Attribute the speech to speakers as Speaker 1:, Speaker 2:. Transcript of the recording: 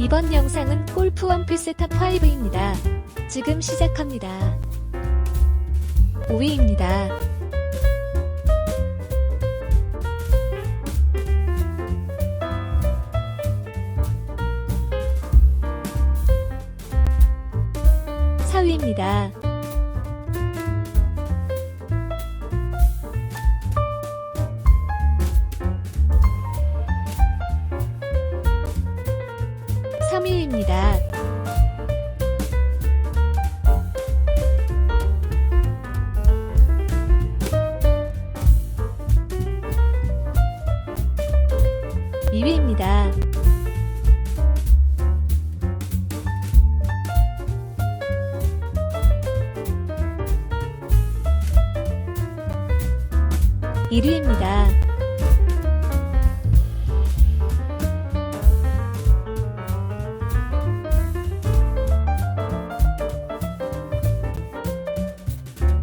Speaker 1: 이번 영상은 골프 원피스 탑5입니다. 지금 시작합니다. 5위입니다. 사위입니다 3위입니다. 이위입니다 1위입니다.